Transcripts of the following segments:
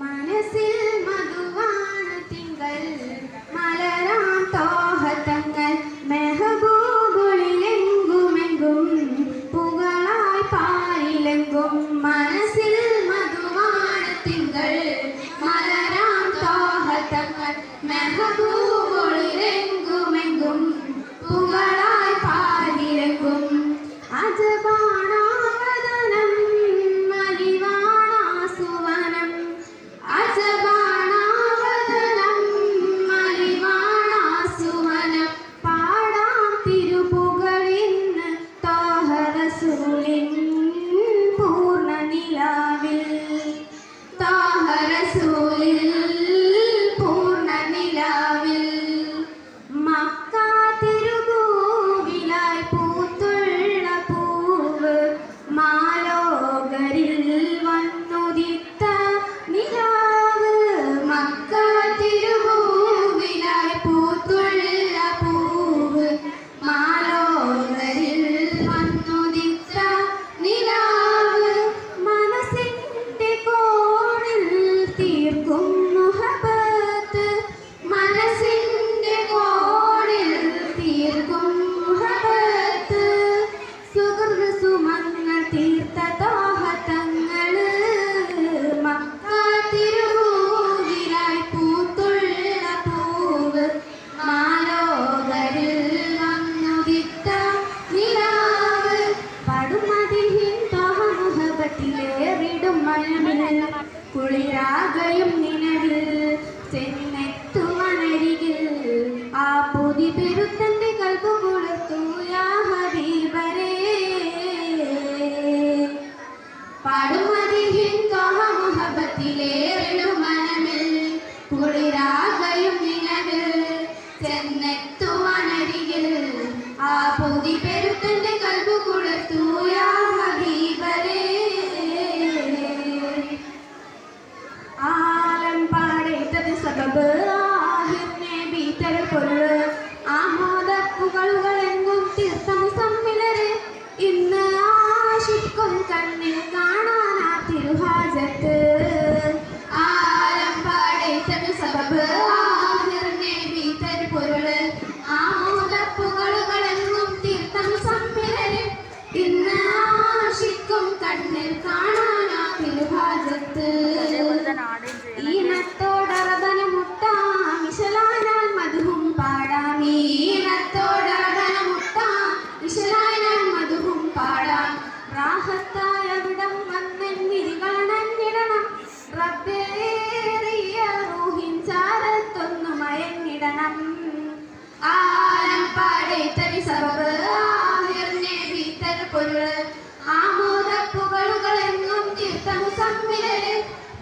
മനസ്സിൽ മധുവാണ് തിങ്കൾ മലരാം തോഹത്തങ്ങൾ മെഹബൂബുളിലെങ്കുമെങ്കും പുകളായി പായിലെങ്കും മനസ്സിൽ മധുവാണ് തിങ്കൾ മലരാം തോഹത്തങ്ങൾ മെഹബൂ pegar, പ്രകാശിക്കും കണ്ണിൽ കാണാനാ തിരുഹാജത്ത്.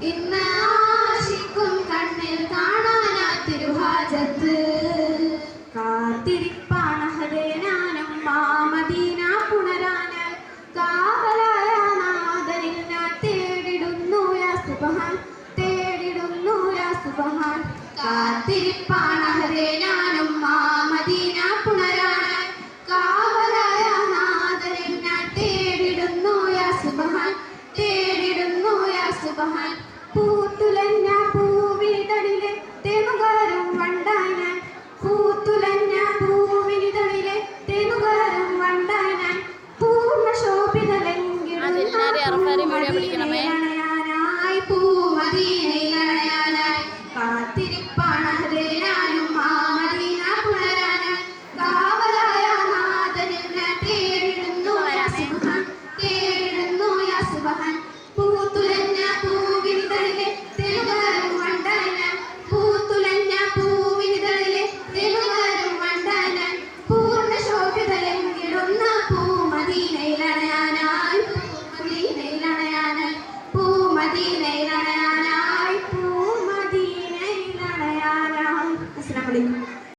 ഇന്ന് ആശിക്കും കണ്ണിൽ കാണാനാ തിരുഭാജത്ത് കാത്തിരിപ്പാണ് ഹൃദയനാനും മാമദീന പുണരാന് കാവലായ നാദനിൽ ഞാൻ തേടിടുന്നു യാ സുബഹാൻ തേടിടുന്നു യാ സുബഹാൻ. കാത്തിരിപ്പാണ് Con.